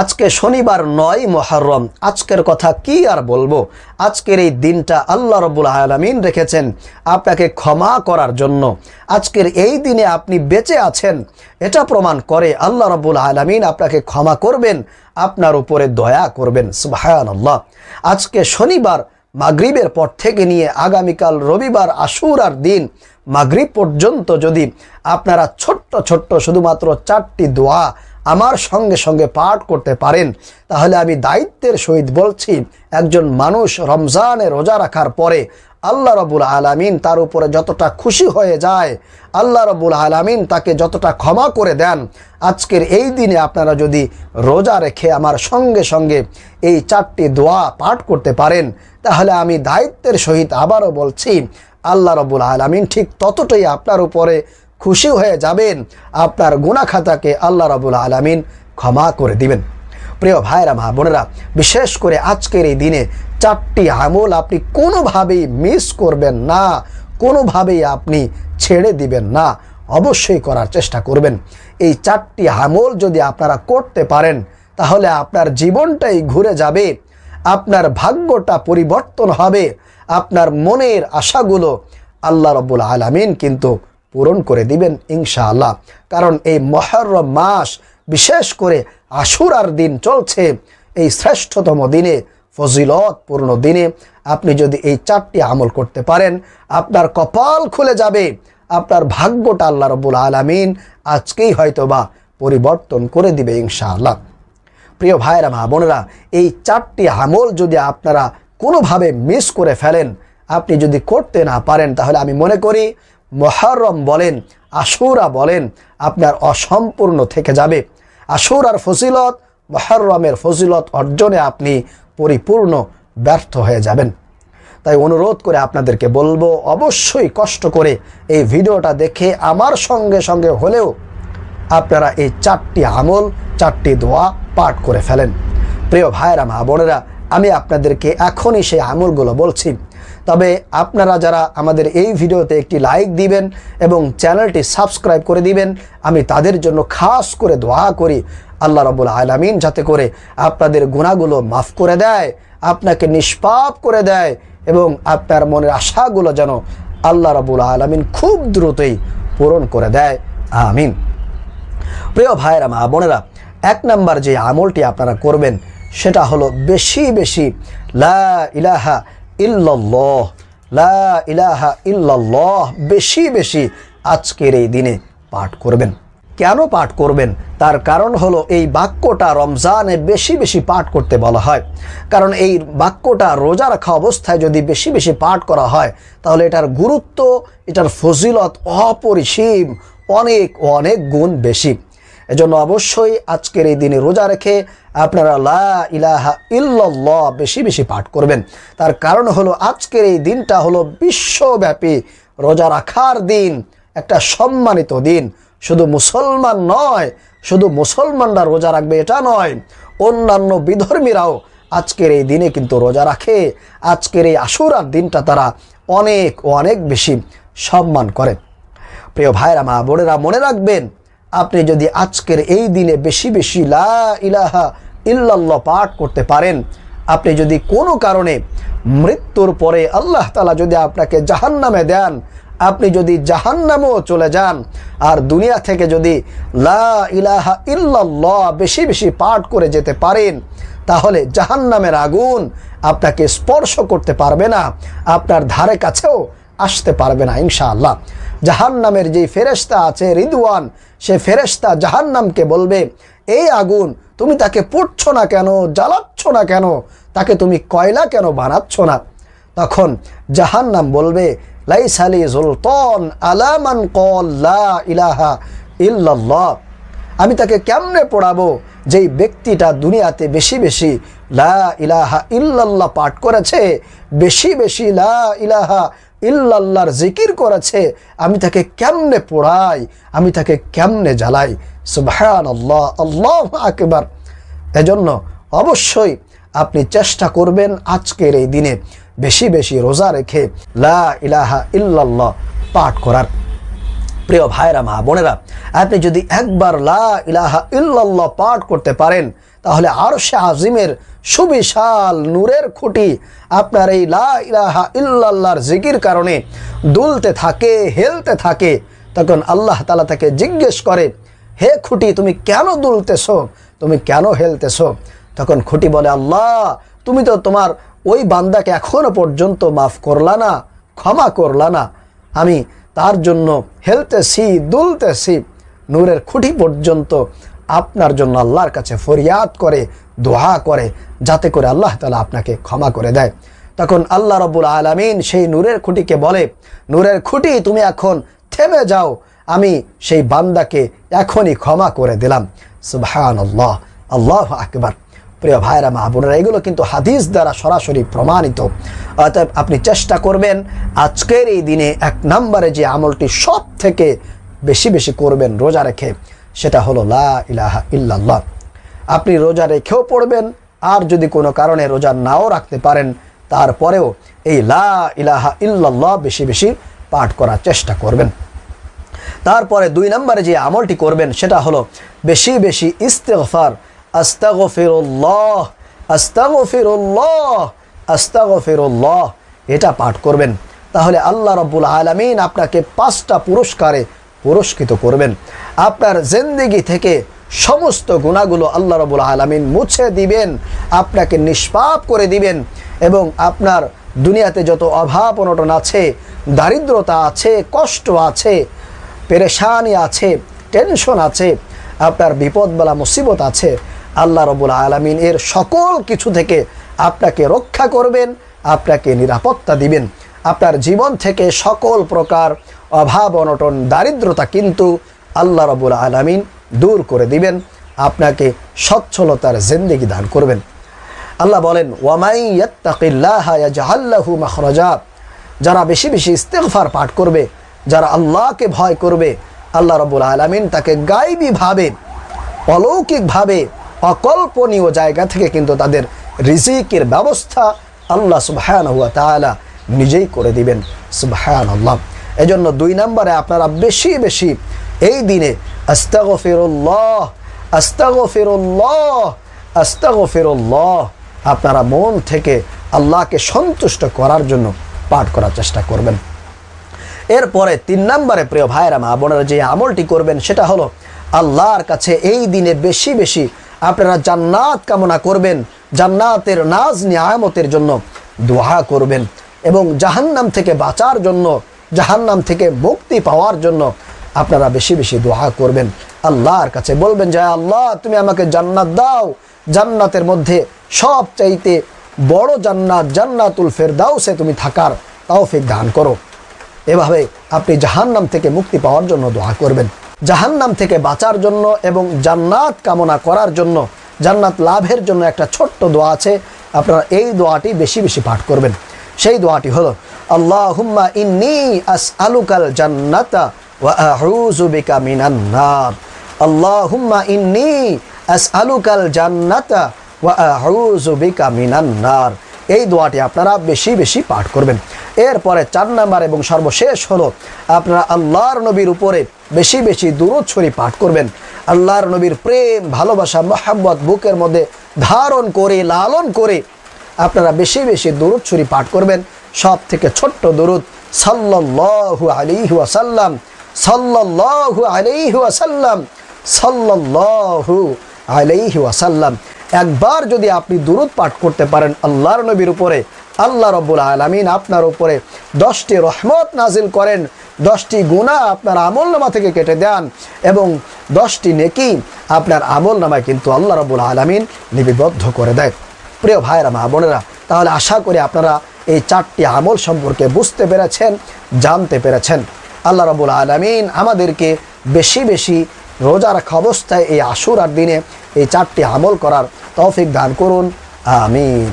আজকে শনিবার নয় মহরম আজকের কথা কি আর বলব? আজকের এই দিনটা আল্লাহ রবুল আলমিন রেখেছেন আপনাকে ক্ষমা করার জন্য। আজকের এই দিনে আপনি বেঁচে আছেন, এটা প্রমাণ করে আল্লাহ রবুল আলমিন আপনাকে ক্ষমা করবেন, আপনার উপরে দয়া করবেন সুবাহান আল্লাহ আজকে শনিবার, মাগরিবের পর থেকে নিয়ে আগামীকাল রবিবার আশুরার দিন, মাগরিব পর্যন্ত যদি আপনারা ছোট্ট ছোট্ট শুধুমাত্র চারটি দোয়া আমার সঙ্গে সঙ্গে পাঠ করতে পারেন, তাহলে আমি দায়িত্বের সহিত বলছি, একজন মানুষ রমজানে রোজা রাখার পরে আল্লাহ রবুল আলামিন তার উপরে যতটা খুশি হয়ে যায়, আল্লাহ রবুল আলামিন তাকে যতটা ক্ষমা করে দেন। আজকের এই দিনে আপনারা যদি রোজা রেখে আমার সঙ্গে সঙ্গে এই চারটি দোয়া পাঠ করতে পারেন, তাহলে আমি দায়িত্বের সহিত আবারও বলছি, আল্লাহ রবুল আলামিন ঠিক ততটাই আপনার উপরে খুশি হয়ে যাবেন, আপনার গুণাখাতাকে আল্লাহ রবুল আলামিন ক্ষমা করে দিবেন। প্রিয় ভাইরা, মা বোনেরা, বিশেষ করে আজকের এই দিনে চারটি আমল আপনি কোনোভাবেই মিস করবেন না, কোনোভাবেই আপনি ছেড়ে দিবেন না, অবশ্যই করার চেষ্টা করবেন। এই চারটি আমল যদি আপনারা করতে পারেন, তাহলে আপনার জীবনটাই ঘুরে যাবে, আপনার ভাগ্যটা পরিবর্তন হবে, আপনার মনের আশাগুলো আল্লাহ রব্বুল আলামিন কিন্তু পূরণ করে দিবেন ইনশাআল্লাহ। কারণ এই মহরম মাস বিশেষ করে আশুরার দিন চলছে, এই শ্রেষ্ঠতম দিনে, ফজিলতপূর্ণ দিনে। আপনি যদি এই চারটি আমল করতে পারেন, আপনার কপাল খুলে যাবে, আপনার ভাগ্যটা আল্লাহ রব্বুল আলামিন আজকেই হয়তোবা পরিবর্তন করে দিবে ইনশাআল্লাহ। প্রিয় ভাইরা মা বোনেরা, এই চারটি আমল যদি আপনারা কোনোভাবে মিস করে ফেলেন, আপনি যদি করতে না পারেন, তাহলে আমি মনে করি মহরম বলেন, আশুরা বলেন, আপনার অসম্পূর্ণ থেকে যাবে। আশুরার ফজিলত মহরমের ফজিলত অর্জনে আপনি পরিপূর্ণ ব্যর্থ হয়ে যাবেন। তাই অনুরোধ করে আপনাদেরকে বলব, অবশ্যই কষ্ট করে এই ভিডিওটা দেখে আমার সঙ্গে সঙ্গে হলেও আপনারা এই চারটি আমল, চারটি দোয়া পাঠ করে ফেলেন। প্রিয় ভাইরা মা বোনেরা, আমি আপনাদেরকে এখনই সেই আমলগুলো বলছি। তবে আপনারা যারা আমাদের এই ভিডিওতে একটি লাইক দিবেন এবং চ্যানেলটি সাবস্ক্রাইব করে দিবেন, আমি তাদের জন্য খাস করে দোয়া করি। আল্লাহ রবুল আলমিন যাতে করে আপনাদের গুণাগুলো মাফ করে দেয়, আপনাকে নিষ্পাপ করে দেয় এবং আপনার মনের আশাগুলো যেন আল্লাহ রবুল আলমিন খুব দ্রুতই পূরণ করে দেয়। আমিন। প্রিয় ভাইরা মা বোনেরা, এক নাম্বার যে আমলটি আপনারা করবেন, সেটা হলো বেশি বেশি লা ইলাহা ইল্লাল্লাহ, লা ইলাহা বেশি বেশি আজকের এই দিনে পাঠ করবেন। কেন পাঠ করবেন? তার কারণ হলো এই বাক্যটা রমজানে বেশি বেশি পাঠ করতে বলা হয়। কারণ এই বাক্যটা রোজা রাখা অবস্থায় যদি বেশি বেশি পাঠ করা হয়, তাহলে এটার গুরুত্ব, এটার ফজিলত অপরিসীম, অনেক অনেক গুণ বেশি। এজন্য অবশ্যই আজকের এই দিনে রোজা রেখে আপনারা লা ইলাহা ইল্লাল্লাহ বেশি বেশি পাঠ করবেন। তার কারণ হলো আজকের এই দিনটা হলো বিশ্বব্যাপী রোজা রাখার দিন, একটা সম্মানিত দিন। শুধু মুসলমান নয়, শুধু মুসলমানরা রোজা রাখবে এটা নয়, অন্যান্য বিধর্মীরাও আজকের এই দিনে কিন্তু রোজা রাখে। আজকের এই আশুরার দিনটা তারা অনেক অনেক বেশি সম্মান করে। প্রিয় ভাইরা, মা বোনেরা মনে রাখবেন আপনি যদি আজকের এই দিনে বেশি বেশি লা ইলাহা ইল্লাল্লাহ পাঠ করতে পারেন, আপনি যদি কোনো কারণে মৃত্যুর পরে আল্লাহ তালা যদি আপনাকে জাহান্নামে দেন, আপনি যদি জাহান্নামেও চলে যান, আর দুনিয়া থেকে যদি লা ইলাহা ইল্লাল্লাহ বেশি বেশি পাঠ করে যেতে পারেন, তাহলে জাহান্নামের আগুন আপনাকে স্পর্শ করতে পারবে না, আপনার ধারে কাছেও আসতে পারবে না, ইনশাআল্লাহ। জাহান্নামের যে ফেরেস্তা আছে, রিদওয়ান, সে ফেরেস্তা জাহান্নামকে বলবে, এই আগুন তুমি তাকে পুড়ছ না কেন? জ্বালাচ্ছ না কেন? তাকে তুমি কয়লা কেন বানাচ্ছ না? তখন জাহান্নাম বলবে লাইসালি জুলতন আলামান ইলাহা ইল্লাল্লাহ। আমি তাকে কেমনে পড়াবো? যেই ব্যক্তিটা দুনিয়াতে বেশি বেশি লা ইলাহা ইল্লাল্লাহ পাঠ করেছে, বেশি বেশি লা ইলাহা ইল্লাল্লাহর জিকির করেছে, আমি তাকে কেমনে পোড়াই? আমি তাকে কেমনে জ্বালাই? সুবহান আল্লাহ আল্লাহ আকবার। এজন্য অবশ্যই আপনি চেষ্টা করবেন আজকের এই দিনে বেশি বেশি রোজা রেখে লা ইলাহা ইল্লাল্লাহ পাঠ করার। প্রিয় ভাইরা মা বোনেরা, আপনি যদি একবার লা ইলাহা ইল্লাল্লাহ পাঠ করতে পারেন, তাহলে আরশে আজিমের সুবিশাল নূরের খুঁটি আপনার এই লা ইলাহা ইল্লাল্লাহর জিকির কারণে দুলতে থাকে, হেলতে থাকে। তখন আল্লাহ তালা তাকে জিজ্ঞেস করে, হে খুঁটি, তুমি কেন দুলতেছ? তুমি কেন হেলতেছ? তখন খুঁটি বলে, আল্লাহ, তুমি তো তোমার ওই বান্দাকে এখনও পর্যন্ত মাফ করলা না, ক্ষমা করলা না। আমি তার জন্য হেলতে হেলতেছি, দুলতেছি, নূরের খুঁটি পর্যন্ত আপনার জন্য আল্লাহর কাছে ফরিয়াদ করে দোহা করে, যাতে করে আল্লাহ তালা আপনাকে ক্ষমা করে দেয়। তখন আল্লাহ রবুল আলমিন সেই নূরের খুঁটিকে বলে, নূরের খুঁটি, তুমি এখন থেমে যাও। আমি সেই বান্দাকে এখনই ক্ষমা করে দিলাম। সুবহান আল্লাহ আল্লাহ আকবার। প্রিয় ভাইরা মা বোনেরা, এগুলো কিন্তু হাদিস দ্বারা সরাসরি প্রমাণিত। অতএব আপনি চেষ্টা করবেন আজকের এই দিনে এক নম্বরে যে আমলটি সব থেকে বেশি বেশি করবেন রোজা রেখে, সেটা হলো লা ইলাহা ইল্লাল্লাহ। আপনি রোজা রেখেও পড়বেন, আর যদি কোনো কারণে রোজা নাও রাখতে পারেন, তারপরেও এই লা ইলাহা ইল্লাল্লাহ বেশি বেশি পাঠ করার চেষ্টা করবেন। তারপরে দুই নম্বরে যে আমলটি করবেন, সেটা হলো বেশি বেশি ইস্তেগফার আস্তাগফিরুল্লাহ আস্তাগফিরুল্লাহ আস্তাগফিরুল্লাহ। এটা পাঠ করবেন। তাহলে আল্লাহ রব্বুল আলমিন আপনাকে পাঁচটা পুরস্কারে পুরস্কৃত করবেন। আপনার জিন্দিগি থেকে সমস্ত গুণাগুলো আল্লাহ রবুল আলমিন মুছে দিবেন, আপনাকে নিষ্পাপ করে দিবেন এবং আপনার দুনিয়াতে যত অভাব অনটন আছে, দারিদ্রতা আছে, কষ্ট আছে, পেরেশানি আছে, টেনশন আছে, আপনার বিপদবেলা মুসিবত আছে আল্লাহ রবুল আলমিন এর সকল কিছু থেকে আপনাকে রক্ষা করবেন, আপনাকে নিরাপত্তা দিবেন। আপনার জীবন থেকে সকল প্রকার অভাব, অনটন, দারিদ্রতা কিন্তু আল্লাহ রবুল আলমিন দূর করে দিবেন, আপনাকে সচ্ছলতার জিন্দিগি দান করবেন। আল্লাহ বলেন ওয়ামাইয়াত্তাকিল্লাহু মাখরাজা। যারা বেশি বেশি ইস্তেগফার পাঠ করবে, যারা আল্লাহকে ভয় করবে, আল্লাহ রবুল আলমিন তাকে গাইবীভাবে অলৌকিকভাবে অকল্পনীয় জায়গা থেকে কিন্তু তাদের রিজিকের ব্যবস্থা আল্লাহ সুবহান হুয়া তালা নিজেই করে দিবেন। সুবহান আল্লাহ এজন্য দুই নম্বরে আপনারা বেশি বেশি এই দিনে আস্তাগফিরুল্লাহ আস্তাগফিরুল্লাহ আস্তাগফিরুল্লাহ আপনারা মন থেকে আল্লাহকে সন্তুষ্ট করার জন্য পাঠ করার চেষ্টা করবেন। এরপরে তিন নম্বরে প্রিয় ভাইরা মা বোনেরা যে আমলটি করবেন সেটা হলো আল্লাহর কাছে এই দিনে বেশি বেশি আপনারা জান্নাত কামনা করবেন, জান্নাতের নাজ নিয়ামতের জন্য দোয়া করবেন এবং জাহান্নাম থেকে বাঁচার জন্য, জাহান্নাম থেকে মুক্তি পাওয়ার জন্য আপনারা বেশি বেশি দোয়া করবেন। আল্লাহর কাছে বলবেন যে আল্লাহ, তুমি আমাকে জান্নাত দাও। জান্নাতের মধ্যে সব চাইতে বড় জান্নাত জান্নাতুল ফেরদাউসে তুমি থাকার তাওফিক দান করো। এভাবে আপনি জাহান্নাম থেকে মুক্তি পাওয়ার জন্য দোয়া করবেন। জাহান্নাম থেকে বাঁচার জন্য এবং জান্নাত কামনা করার জন্য, জান্নাত লাভের জন্য একটা ছোট্ট দোয়া আছে। আপনারা এই দোয়াটি বেশি বেশি পাঠ করবেন। সেই দোয়াটি হলো আল্লাহ হুম্মা ইন্নি আস আলুকাল জান্নাতা ওয়া আউযু বিকা মিনান নার। আল্লাহুম্মা ইন্নি আস আলুকাল জান্নাতা ওয়া আউযু বিকা মিনান নার। এই দোয়াটি আপনারা বেশি বেশি পাঠ করবেন। এরপরে চার নাম্বার এবং সর্বশেষ হলো, আপনারা আল্লাহর নবীর উপরে বেশি বেশি দূরত ছড়ি পাঠ করবেন। আল্লাহর নবীর প্রেম, ভালোবাসা মোহাম্মত বুকের মধ্যে ধারণ করে, লালন করে আপনারা বেশি বেশি দরুদ ছড়ি পাঠ করবেন। সব থেকে ছোট্ট দরুদ, সাল্লাল্লাহু আলাইহি ওয়াসাল্লাম, সাল্লাল্লাহু আলাইহি ওয়াসাল্লাম, সাল্লাল্লাহু আলাইহি ওয়াসাল্লাম। একবার যদি আপনি দুরুদ পাঠ করতে পারেন আল্লাহর নবীর উপরে, আল্লাহ রব্বুল আলমিন আপনার উপরে দশটি রহমত নাজিল করেন, দশটি গুণা আপনার আমল নামা থেকে কেটে দেন এবং দশটি নেকি আপনার আমল নামায় কিন্তু আল্লাহ রব্বুল আলমিন লিপিবদ্ধ করে দেয়। প্রিয় ভাইরা মা বোনেরা, তাহলে আশা করি আপনারা এই চারটি আমল সম্পর্কে বুঝতে পেরেছেন, জানতে পেরেছেন। আল্লাহ রবুল আলমিন আমাদেরকে বেশি বেশি রোজা রাখা অবস্থায় এই আশুরার দিনে এই চারটি আমল করার তৌফিক দান করুন। আমিন।